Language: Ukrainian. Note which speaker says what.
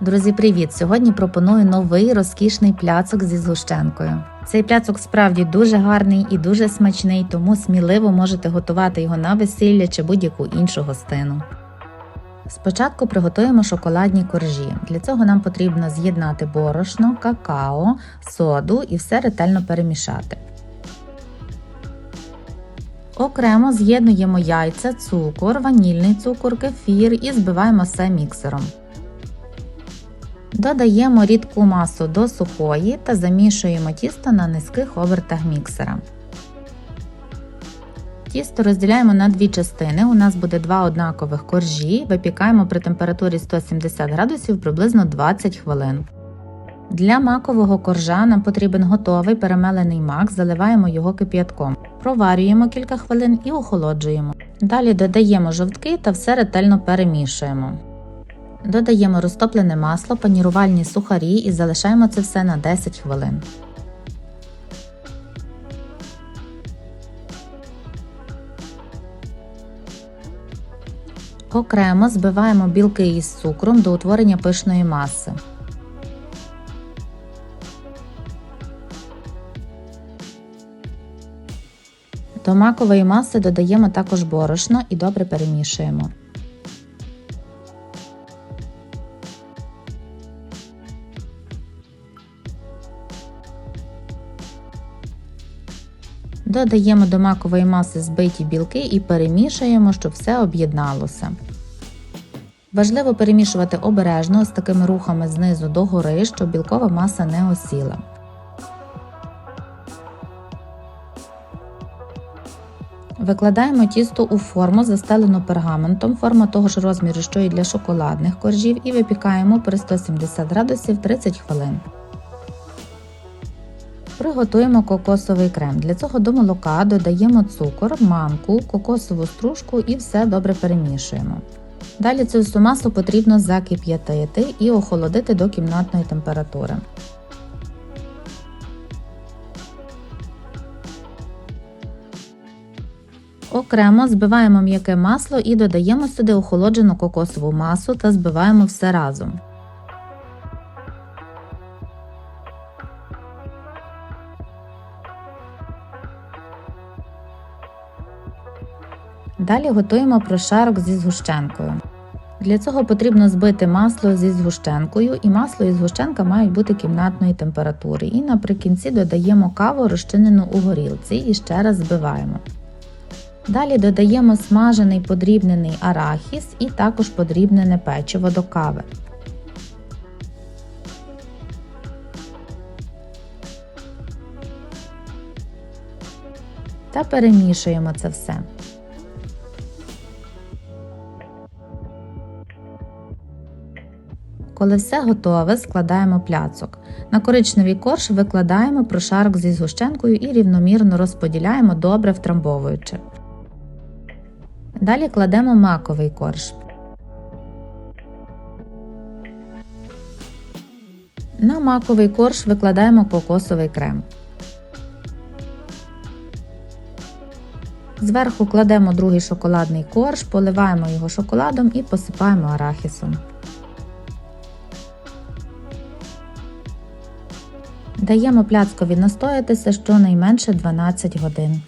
Speaker 1: Друзі, привіт! Сьогодні пропоную новий розкішний пляцок зі згущенкою. Цей пляцок справді дуже гарний і дуже смачний, тому сміливо можете готувати його на весілля чи будь-яку іншу гостину. Спочатку приготуємо шоколадні коржі. Для цього нам потрібно з'єднати борошно, какао, соду і все ретельно перемішати. Окремо з'єднуємо яйця, цукор, ванільний цукор, кефір і збиваємо все міксером. Додаємо рідку масу до сухої та замішуємо тісто на низьких обертах міксера. Тісто розділяємо на дві частини. У нас буде два однакових коржі. Випікаємо при температурі 170 градусів приблизно 20 хвилин. Для макового коржа нам потрібен готовий перемелений мак, заливаємо його кип'ятком. Проварюємо кілька хвилин і охолоджуємо. Далі додаємо жовтки та все ретельно перемішуємо. Додаємо розтоплене масло, панірувальні сухарі і залишаємо це все на 10 хвилин. Окремо збиваємо білки із цукром до утворення пишної маси. До макової маси додаємо також борошно і добре перемішуємо. Додаємо до макової маси збиті білки і перемішуємо, щоб все об'єдналося. Важливо перемішувати обережно з такими рухами знизу до гори, щоб білкова маса не осіла. Викладаємо тісто у форму, застелену пергаментом, форма того ж розміру, що і для шоколадних коржів, і випікаємо при 170 градусів 30 хвилин. Приготуємо кокосовий крем. Для цього до молока додаємо цукор, манку, кокосову стружку і все добре перемішуємо. Далі цю всю масу потрібно закип'ятити і охолодити до кімнатної температури. Окремо збиваємо м'яке масло і додаємо сюди охолоджену кокосову масу та збиваємо все разом. Далі готуємо прошарок зі згущенкою. Для цього потрібно збити масло зі згущенкою, і масло і згущенка мають бути кімнатної температури. І наприкінці додаємо каву, розчинену у горілці, і ще раз збиваємо. Далі додаємо смажений подрібнений арахіс і також подрібнене печиво до кави. Та перемішуємо це все. Коли все готове, складаємо пляцок. На коричневий корж викладаємо прошарок зі згущенкою і рівномірно розподіляємо добре втрамбовуючи. Далі кладемо маковий корж. На маковий корж викладаємо кокосовий крем. Зверху кладемо другий шоколадний корж, поливаємо його шоколадом і посипаємо арахісом. Даємо пляцкові настоятися щонайменше 12 годин.